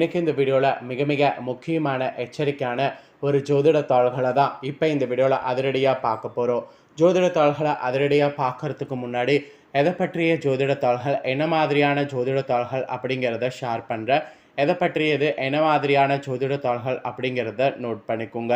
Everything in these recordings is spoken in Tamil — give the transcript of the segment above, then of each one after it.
இன்னைக்கு இந்த வீடியோவில் மிக மிக முக்கியமான எச்சரிக்கையான ஒரு ஜோதிட தாள்களை தான் இப்போ இந்த வீடியோவில் அதிரடியாக பார்க்க போகிறோம் ஜோதிட தாள்களை அதிரடியாக பார்க்கறதுக்கு முன்னாடி எதை பற்றிய ஜோதிட தாள்கள் என்ன மாதிரியான ஜோதிட தாள்கள் அப்படிங்கிறத ஷேர் பண்ணுறேன் எதை பற்றியது என்ன மாதிரியான ஜோதிட தாள்கள் அப்படிங்கிறத நோட் பண்ணிக்கோங்க.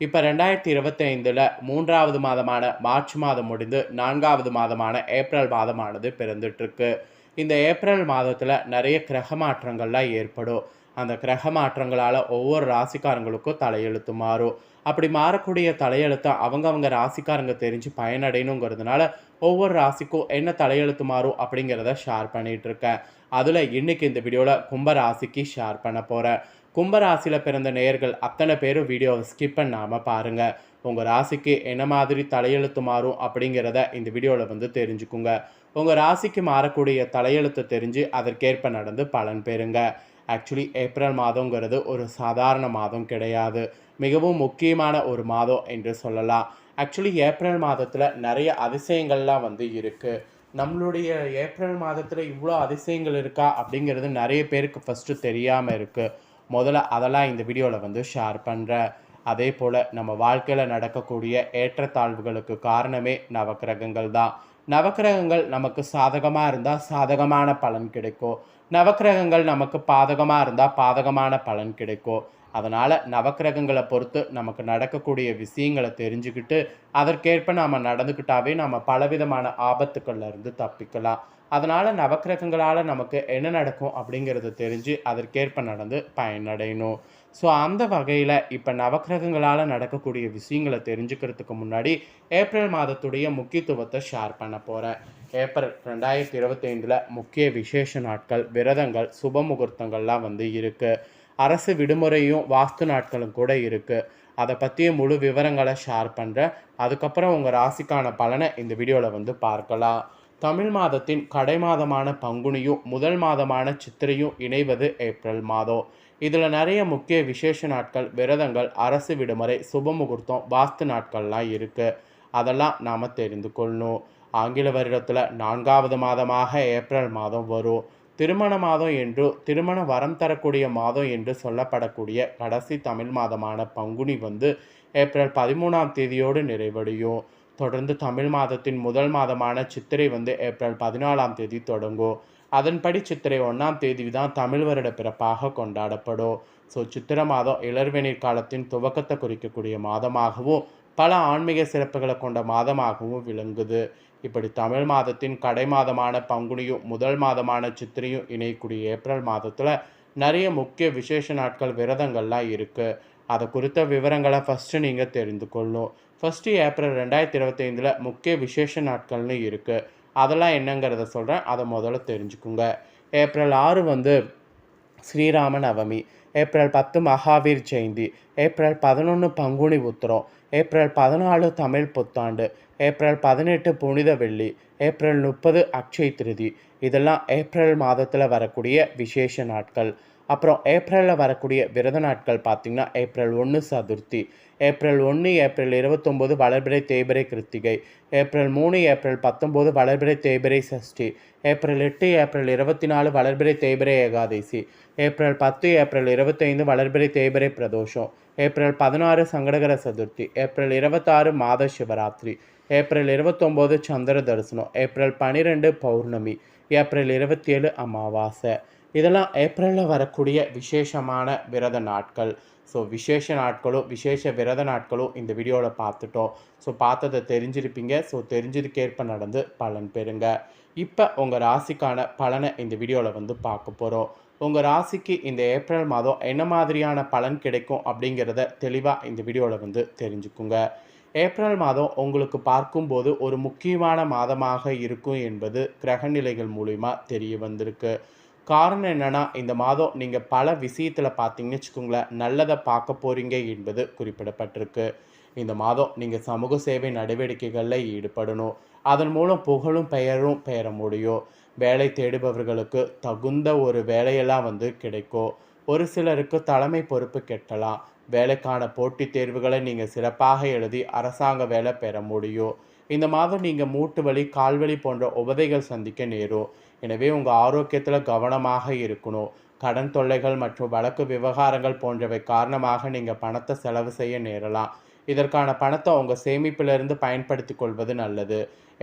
இப்போ ரெண்டாயிரத்தி இருபத்தைந்தில் மூன்றாவது மாதமான மார்ச் மாதம் முடிந்து நான்காவது மாதமான ஏப்ரல் மாதமானது பிறந்துட்டுருக்கு இந்த ஏப்ரல் மாதத்தில் நிறைய கிரக மாற்றங்கள்லாம் ஏற்படும். அந்த கிரக மாற்றங்களால் ஒவ்வொரு ராசிக்காரங்களுக்கும் தலையெழுத்து மாறும் அப்படி மாறக்கூடிய தலையெழுத்தை அவங்கவங்க ராசிக்காரங்க தெரிஞ்சு பயனடையணுங்கிறதுனால ஒவ்வொரு ராசிக்கும் என்ன தலையெழுத்து மாறும் அப்படிங்கிறத ஷேர் பண்ணிகிட்ருக்கேன் அதில் இன்னைக்கு இந்த வீடியோவில் கும்ப ராசிக்கு ஷேர் பண்ண போகிறேன் கும்ப ராசியில் பிறந்த நேயர்கள் அத்தனை பேரும் வீடியோவை ஸ்கிப் பண்ணாமல் பாருங்கள் உங்கள் ராசிக்கு என்ன மாதிரி தலையெழுத்து மாறும் அப்படிங்கிறத இந்த வீடியோவில் வந்து தெரிஞ்சுக்குங்க. உங்கள் ராசிக்கு மாறக்கூடிய தலையெழுத்தை தெரிஞ்சு அதற்கேற்ப நடந்து பலன் பெறுங்கள் ஆக்சுவலி ஏப்ரல் மாதங்கிறது ஒரு சாதாரண மாதம் கிடையாது. மிகவும் முக்கியமான ஒரு மாதம் என்று சொல்லலாம். ஆக்சுவலி ஏப்ரல் மாதத்தில் நிறைய அதிசயங்கள்லாம் வந்து இருக்குது நம்மளுடைய ஏப்ரல் மாதத்தில் இவ்வளோ அதிசயங்கள் இருக்கா அப்படிங்கிறது நிறைய பேருக்கு ஃபஸ்ட்டு தெரியாமல் இருக்குது முதல்ல அதெல்லாம் இந்த வீடியோவில் வந்து ஷேர் பண்ணுறேன் அதே போல் நம்ம வாழ்க்கையில் நடக்கக்கூடிய ஏற்றத்தாழ்வுகளுக்கு காரணமே நவக்கிரகங்கள் தான். நவக்கிரகங்கள் நமக்கு சாதகமாக இருந்தால் சாதகமான பலன் கிடைக்கும். நவக்கிரகங்கள் நமக்கு பாதகமாக இருந்தால் பாதகமான பலன் கிடைக்கும். அதனால் நவக்கிரகங்களை பொறுத்து நமக்கு நடக்கக்கூடிய விஷயங்களை தெரிஞ்சுக்கிட்டு அதற்கேற்ப நாம் நடந்துக்கிட்டாவே நம்ம பலவிதமான ஆபத்துக்கள்ல இருந்து தப்பிக்கலாம். அதனால் நவக்கிரகங்களால் நமக்கு என்ன நடக்கும் அப்படிங்கிறத தெரிஞ்சு அதற்கேற்ப நடந்து பயனடையணும். ஸோ அந்த வகையில் இப்போ நவக்கிரகங்களால் நடக்கக்கூடிய விஷயங்களை தெரிஞ்சுக்கிறதுக்கு முன்னாடி ஏப்ரல் மாதத்துடைய முக்கியத்துவத்தை ஷேர் பண்ண போகிறேன் ஏப்ரல் ரெண்டாயிரத்தி இருபத்தைந்தில் முக்கிய விசேஷ நாட்கள் விரதங்கள் சுப முகூர்த்தங்கள்லாம் வந்து இருக்குது அரசு விடுமுறையும் வாஸ்து நாட்களும் கூட இருக்குது அதை பற்றிய முழு விவரங்களை ஷேர் பண்ணுறேன் அதுக்கப்புறம் உங்கள் ராசிக்கான பலனை இந்த வீடியோவில் வந்து பார்க்கலாம். தமிழ் மாதத்தின் கடை மாதமான பங்குனியும் முதல் மாதமான சித்திரையும் இணைவது ஏப்ரல் மாதம். இதில் நிறைய முக்கிய விசேஷ நாட்கள் விரதங்கள் அரசு விடுமுறை சுப முகூர்த்தம் வாஸ்து நாட்கள்லாம் இருக்குது அதெல்லாம் நாம் தெரிந்து கொள்ளணும். ஆங்கில வருடத்தில் நான்காவது மாதமாக ஏப்ரல் மாதம் வரும். திருமண மாதம் என்று திருமண வரம் தரக்கூடிய மாதம் என்று சொல்லப்படக்கூடிய கடைசி தமிழ் மாதமான பங்குனி வந்து ஏப்ரல் பதிமூணாம் தேதியோடு நிறைவடையும். தொடர்ந்து தமிழ் மாதத்தின் முதல் மாதமான சித்திரை வந்து ஏப்ரல் பதினாலாம் தேதி தொடங்கும். அதன்படி சித்திரை ஒன்றாம் தேதி தான் தமிழ் வருட பிறப்பாக கொண்டாடப்படும். ஸோ சித்திரை மாதம் இளர்வெளிர் காலத்தின் துவக்கத்தை குறிக்கக்கூடிய மாதமாகவும் பல ஆன்மீக சிறப்புகளை கொண்ட மாதமாகவும் விளங்குது. இப்படி தமிழ் மாதத்தின் கடை மாதமான பங்குனியும் முதல் மாதமான சித்திரையும் இணையக்கூடிய ஏப்ரல் மாதத்தில் நிறைய முக்கிய விசேஷ நாட்கள் விரதங்கள்லாம் இருக்குது அதை குறித்த விவரங்களை ஃபஸ்ட்டு நீங்கள் தெரிந்து கொள்ளணும் ஃபஸ்ட்டு ஏப்ரல் ரெண்டாயிரத்தி இருபத்தைந்தில் முக்கிய விசேஷ நாட்கள்னு இருக்குது அதெல்லாம் என்னங்கிறத சொல்கிறேன் அதை முதல்ல தெரிஞ்சுக்குங்க. ஏப்ரல் ஆறு வந்து ஸ்ரீராம நவமி ஏப்ரல் பத்து மகாவீர் ஜெயந்தி. ஏப்ரல் பதினொன்று பங்குனி உத்திரம். ஏப்ரல் பதினாலு தமிழ் புத்தாண்டு. ஏப்ரல் பதினெட்டு புனித வெள்ளி. ஏப்ரல் முப்பது அக்ஷய் திருதி. இதெல்லாம் ஏப்ரல் மாதத்தில் வரக்கூடிய விசேஷ நாட்கள். அப்புறம் ஏப்ரலில் வரக்கூடிய விரத நாட்கள் பார்த்திங்கன்னா ஏப்ரல் ஒன்று சதுர்த்தி ஏப்ரல் ஒன்று ஏப்ரல் இருபத்தொம்போது வளர்பிறை தேய்பிறை கிருத்திகை ஏப்ரல் மூணு ஏப்ரல் பத்தொம்போது வளர்பிறை தேய்பிறை சஷ்டி ஏப்ரல் எட்டு ஏப்ரல் இருபத்தி நாலு வளர்பிறை தேய்பிறை ஏகாதசி ஏப்ரல் பத்து ஏப்ரல் இருபத்தைந்து வளர்பிறை தேய்பிறை பிரதோஷம் ஏப்ரல் பதினாறு சங்கடகர சதுர்த்தி ஏப்ரல் இருபத்தாறு மாத சிவராத்திரி ஏப்ரல் இருபத்தொம்போது சந்திர தரிசனம் ஏப்ரல் பன்னிரெண்டு பௌர்ணமி ஏப்ரல் இருபத்தி ஏழு அமாவாசை. இதெல்லாம் ஏப்ரலில் வரக்கூடிய விசேஷமான விரத நாட்கள். ஸோ விசேஷ நாட்களும் விசேஷ விரத நாட்களும் இந்த வீடியோவில் பார்த்துட்டோம். ஸோ பார்த்ததை தெரிஞ்சிருப்பீங்க. ஸோ தெரிஞ்சதுக்கேற்ப நடந்து பலன் பெறுங்க. இப்போ உங்கள் ராசிக்கான பலனை இந்த வீடியோவில் வந்து பார்க்க போகிறோம் உங்கள் ராசிக்கு இந்த ஏப்ரல் மாதம் என்ன மாதிரியான பலன் கிடைக்கும் அப்படிங்கிறத தெளிவாக இந்த வீடியோவில் வந்து தெரிஞ்சுக்குங்க. ஏப்ரல் மாதம் உங்களுக்கு பார்க்கும்போது ஒரு முக்கியமான மாதமாக இருக்கும் என்பது கிரகநிலைகள் மூலிமா தெரிய வந்திருக்கு. காரணம் என்னென்னா இந்த மாதம் நீங்கள் பல விஷயத்தில் பார்த்தீங்கன்னு வச்சுக்கோங்களேன் நல்லதை பார்க்க போகிறீங்க என்பது குறிப்பிடப்பட்டிருக்கு. இந்த மாதம் நீங்கள் சமூக சேவை நடவடிக்கைகளில் ஈடுபடணும். அதன் மூலம் புகழும் பெயரும் பெயர முடியும். வேலை தேடுபவர்களுக்கு தகுந்த ஒரு வேலையெல்லாம் வந்து கிடைக்கும். ஒரு சிலருக்கு தலைமை பொறுப்பு கெட்டலாம். வேலைக்கான போட்டித் தேர்வுகளை நீங்கள் சிறப்பாக எழுதி அரசாங்க வேலை பெற முடியும். இந்த மாதம் நீங்கள் மூட்டு வலி கால்வலி போன்ற உபதைகள் சந்திக்க நேரும். எனவே உங்கள் ஆரோக்கியத்தில் கவனமாக இருக்கணும். கடன் தொல்லைகள் மற்றும் வழக்கு விவகாரங்கள் போன்றவை காரணமாக நீங்கள் பணத்தை செலவு செய்ய நேரலாம். இதற்கான பணத்தை உங்கள் சேமிப்பிலிருந்து பயன்படுத்தி கொள்வது நல்லது.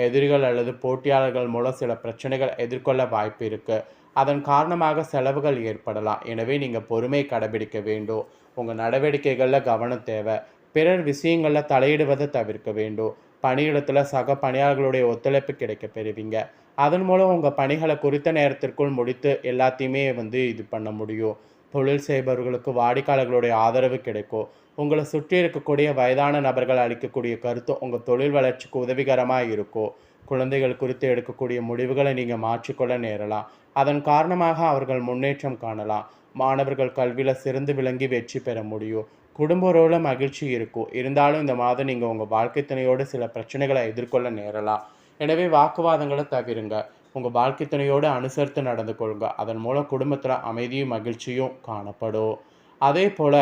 எதிரிகள் அல்லது போட்டியாளர்கள் மூலம் சில பிரச்சனைகள் எதிர்கொள்ள வாய்ப்பு இருக்குது அதன் காரணமாக செலவுகள் ஏற்படலாம். எனவே நீங்கள் பொறுமை கடைபிடிக்க வேண்டும். உங்கள் நடவடிக்கைகளில் கவனம் தேவை. பிறர் விஷயங்களில் தலையிடுவதை தவிர்க்க வேண்டும். பணியிடத்தில் சக பணியாளர்களுடைய ஒத்துழைப்பு கிடைக்க பெறுவீங்க. அதன் மூலம் உங்கள் பணிகளை குறித்த நேரத்திற்குள் முடித்து எல்லாத்தையுமே வந்து இது பண்ண முடியும். தொழில் செய்பவர்களுக்கு வாடிக்கையாளர்களுடைய ஆதரவு கிடைக்கும். உங்களை சுற்றி இருக்கக்கூடிய வயதான நபர்கள் அளிக்கக்கூடிய கருத்து உங்கள் தொழில் வளர்ச்சிக்கு உதவிகரமாக இருக்கும். குழந்தைகள் குறித்து எடுக்கக்கூடிய முடிவுகளை நீங்கள் மாற்றிக்கொள்ள நேரலாம். அதன் காரணமாக அவர்கள் முன்னேற்றம் காணலாம். மாணவர்கள் கல்வியில் சிறந்து விளங்கி வெற்றி பெற முடியும். குடும்ப உறவில் மகிழ்ச்சி இருக்கும். இருந்தாலும் இந்த மாதம் நீங்கள் உங்கள் வாழ்க்கை துணையோடு சில பிரச்சனைகளை எதிர்கொள்ள நேரலாம். எனவே வாக்குவாதங்களை தவிருங்க. உங்கள் வாழ்க்கை துணையோடு அனுசரித்து நடந்து கொள்ளுங்க. அதன் மூலம் குடும்பத்தில் அமைதியும் மகிழ்ச்சியும் காணப்படும். அதே போல்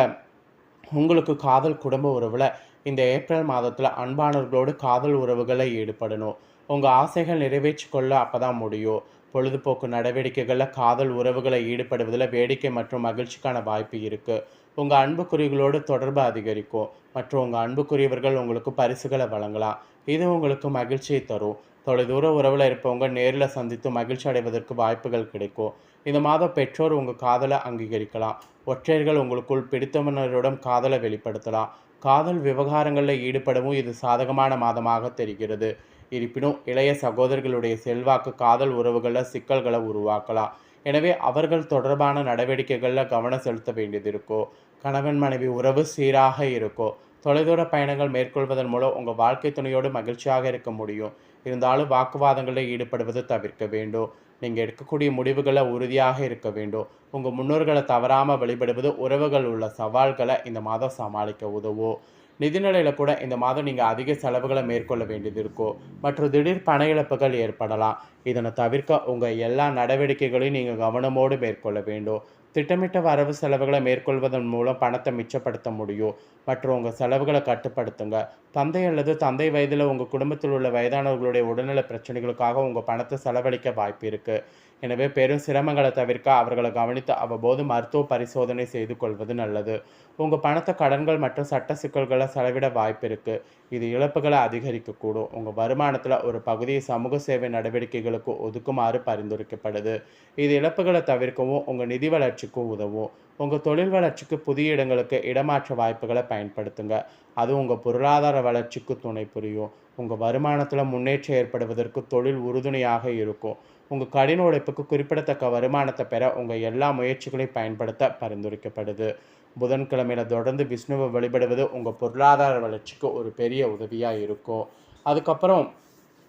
உங்களுக்கு காதல் குடும்ப உறவில் இந்த ஏப்ரல் மாதத்தில் அன்பானவர்களோடு காதல் உறவுகளை ஈடுபடணும். உங்கள் ஆசைகள் நிறைவேற்றி கொள்ள அப்போ தான் முடியும். பொழுதுபோக்கு நடவடிக்கைகளில் காதல் உறவுகளை ஈடுபடுவதில் வேடிக்கை மற்றும் மகிழ்ச்சிக்கான வாய்ப்பு இருக்குது உங்கள் அன்புக்குறிகளோடு தொடர்பு அதிகரிக்கும். மற்றும் உங்கள் அன்புக்குரியவர்கள் உங்களுக்கு பரிசுகளை வழங்கலாம். இது உங்களுக்கு மகிழ்ச்சியை தரும். தொலைதூர உறவில் இருப்பவங்க நேரில் சந்தித்து மகிழ்ச்சி அடைவதற்கு வாய்ப்புகள் கிடைக்கும். இந்த மாதம் பெற்றோர் உங்கள் காதலை அங்கீகரிக்கலாம். ஒற்றையர்கள் உங்களுக்குள் பிடித்தவனரிடம் காதலை வெளிப்படுத்தலாம். காதல் விவகாரங்களில் ஈடுபடவும் இது சாதகமான மாதமாக தெரிகிறது. இருப்பினும் இளைய சகோதரர்களுடைய செல்வாக்கு காதல் உறவுகளில் சிக்கல்களை உருவாக்கலாம் எனவே அவர்கள் தொடர்பான நடவடிக்கைகளில் கவனம் செலுத்த வேண்டியது இருக்கும் கணவன் மனைவி உறவு சீராக இருக்கும் தொலைதூர பயணங்கள் மேற்கொள்வதன் மூலம் உங்கள் வாழ்க்கை துணையோடு மகிழ்ச்சியாக இருக்க முடியும். இருந்தாலும் வாக்குவாதங்களில் ஈடுபடுவது தவிர்க்க வேண்டும். நீங்கள் எடுக்கக்கூடிய முடிவுகளை உறுதியாக இருக்க வேண்டும். உங்கள் முன்னோர்களை தவறாமல் வழிபடுவது உறவுகள் உள்ள சவால்களை இந்த மாதம் சமாளிக்க உதவும். நிதிநிலையில் கூட இந்த மாதம் நீங்கள் அதிக செலவுகளை மேற்கொள்ள வேண்டியது இருக்கும் மற்றும் திடீர் பண இழப்புகள் ஏற்படலாம். இதனை தவிர்க்க உங்கள் எல்லா நடவடிக்கைகளையும் நீங்கள் கவனமோடு மேற்கொள்ள வேண்டும். திட்டமிட்ட வரவு செலவுகளை மேற்கொள்வதன் மூலம் பணத்தை மிச்சப்படுத்த முடியும். மற்றும் உங்கள் செலவுகளை கட்டுப்படுத்துங்க. தந்தை அல்லது தந்தை வயதில் உங்கள் குடும்பத்தில் உள்ள வயதானவர்களுடைய உடல்நல பிரச்சனைகளுக்காக உங்கள் பணத்தை செலவழிக்க வாய்ப்பு இருக்குது எனவே பெரும் சிரமங்களை தவிர்க்க அவர்களை கவனித்து அவ்வப்போது மருத்துவ பரிசோதனை செய்து கொள்வது நல்லது. உங்கள் பணத்தை கடன்கள் மற்றும் சட்ட சிக்கல்களை செலவிட வாய்ப்பு இருக்குது இது இழப்புகளை அதிகரிக்கக்கூடும். உங்கள் வருமானத்தில் ஒரு பகுதியை சமூக சேவை நடவடிக்கைகளுக்கு ஒதுக்குமாறு பரிந்துரைக்கப்படுது. இது இழப்புகளை தவிர்க்கவும் உங்கள் நிதி வளர்ச்சிக்கும் உதவும். உங்கள் தொழில் வளர்ச்சிக்கு புதிய இடங்களுக்கு இடமாற்ற வாய்ப்புகளை பயன்படுத்துங்க. அது உங்கள் பொருளாதார வளர்ச்சிக்கு துணை புரியும். உங்கள் வருமானத்தில் முன்னேற்றம் ஏற்படுவதற்கு தொழில் உறுதுணையாக இருக்கும். உங்கள் கடின உழைப்புக்கு குறிப்பிடத்தக்க வருமானத்தை பெற உங்கள் எல்லா முயற்சிகளையும் பயன்படுத்த பரிந்துரைக்கப்படுது. புதன்கிழமையில் தொடர்ந்து விஷ்ணுவை வழிபடுவது உங்கள் பொருளாதார வளர்ச்சிக்கு ஒரு பெரிய உதவியாக இருக்கும். அதுக்கப்புறம்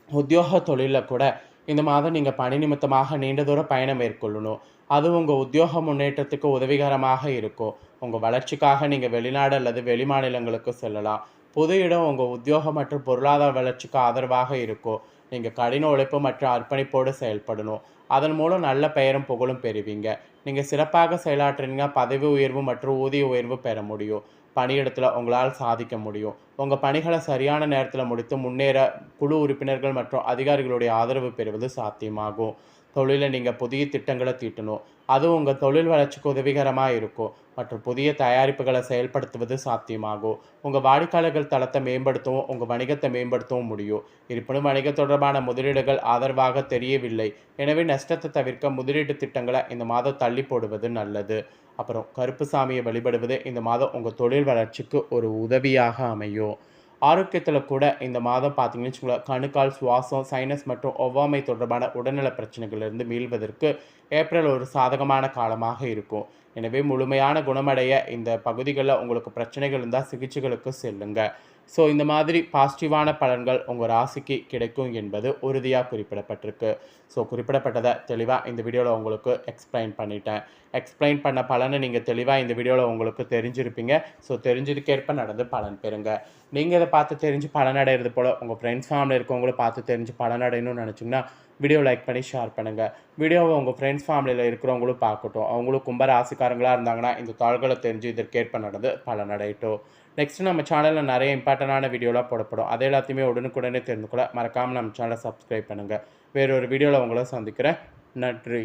உத்தியோக தொழிலில் கூட இந்த மாதம் நீங்கள் பணி நிமித்தமாக நீண்ட தூர பயணம் மேற்கொள்ளணும். அது உங்கள் உத்தியோக முன்னேற்றத்துக்கு உதவிகரமாக இருக்கும். உங்கள் வளர்ச்சிக்காக நீங்கள் வெளிநாடு அல்லது வெளிமாநிலங்களுக்கு செல்லலாம். புது இடம் உங்கள் உத்தியோகம் மற்றும் பொருளாதார வளர்ச்சிக்கு ஆதரவாக இருக்கும். நீங்கள் கடின உழைப்பு மற்றும் அர்ப்பணிப்போடு செயல்படணும். அதன் மூலம் நல்ல பெயரும் புகழும் பெறுவீங்க. நீங்கள் சிறப்பாக செயலாற்றுனீங்க பதவி உயர்வு மற்றும் ஊதிய உயர்வு பெற முடியும். பணியிடத்தில் உங்களால் சாதிக்க முடியும். உங்கள் பணிகளை சரியான நேரத்தில் முடித்து முன்னேற குழு உறுப்பினர்கள் மற்றும் அதிகாரிகளுடைய ஆதரவு பெறுவது சாத்தியமாகும். தொழிலில் நீங்கள் புதிய திட்டங்களை தீட்டணும். அது உங்கள் தொழில் வளர்ச்சிக்கு உதவிகரமாக இருக்கும். மற்றும் புதிய தயாரிப்புகளை செயல்படுத்துவது சாத்தியமாகும். உங்கள் வாடிக்கையாளர்கள் தளத்தை மேம்படுத்தவும் உங்கள் வணிகத்தை மேம்படுத்தவும் முடியும். இருப்பினும் வணிக தொடர்பான முதலீடுகள் ஆதரவாக தெரியவில்லை. எனவே நஷ்டத்தை தவிர்க்க முதலீட்டு திட்டங்களை இந்த மாதம் தள்ளி போடுவது நல்லது. அப்புறம் கருப்பு சாமியை வழிபடுவது இந்த மாதம் உங்கள் தொழில் வளர்ச்சிக்கு ஒரு உதவியாக அமையும். ஆரோக்கியத்தில் கூட இந்த மாதம் பார்த்தீங்கன்னு வச்சுக்கோங்களேன் கணுக்கால் சுவாசம் சைனஸ் மற்றும் ஒவ்வாமை தொடர்பான உடல்நல பிரச்சனைகளிலிருந்து மீள்வதற்கு ஏப்ரல் ஒரு சாதகமான காலமாக இருக்கும். எனவே முழுமையான குணமடைய இந்த பகுதிகளில் உங்களுக்கு பிரச்சனைகள் இருந்தால் சிகிச்சைகளுக்கு செல்லுங்க. ஸோ இந்த மாதிரி பாசிட்டிவான பலன்கள் உங்கள் ராசிக்கு கிடைக்கும் என்பது உறுதியாக குறிப்பிடப்பட்டிருக்கு. ஸோ குறிப்பிடப்பட்டதை தெளிவாக இந்த வீடியோவில் உங்களுக்கு எக்ஸ்பிளைன் பண்ணிட்டேன். எக்ஸ்பிளைன் பண்ண பலனை நீங்கள் தெளிவாக இந்த வீடியோவில் உங்களுக்கு தெரிஞ்சிருப்பீங்க. ஸோ தெரிஞ்சதுக்கேற்ப நடந்து பலன் பெறுங்க. நீங்கள் இதை பார்த்து தெரிஞ்சு பலனடைகிறது போல் உங்கள் ஃப்ரெண்ட்ஸ் ஃபேமிலி இருக்கவங்களும் பார்த்து தெரிஞ்சு பலனடையணும்னு நினச்சிங்கன்னா வீடியோ லைக் பண்ணி ஷேர் பண்ணுங்கள் வீடியோவை உங்கள் ஃப்ரெண்ட்ஸ் ஃபேமிலியில் இருக்கிறவங்களும் பார்க்கட்டும். அவங்களும் கும்ப ராசிக்காரங்களாக இருந்தாங்கன்னா இந்த தாள்களை தெரிஞ்சு இதற்கேற்ப நடந்து பலனடையட்டும் நெக்ஸ்ட் நம்ம சேனலில் நிறைய இம்பார்ட்டண்டான வீடியோலாம் போடப்படும். அது எல்லாத்தையுமே உடனுக்குடனே தெரிந்து கொள்ள மறக்காமல் நம்ம சேனலை சப்ஸ்கிரைப் பண்ணுங்கள் வேறொரு வீடியோவில் உங்களை சந்திக்கிறேன். நன்றி.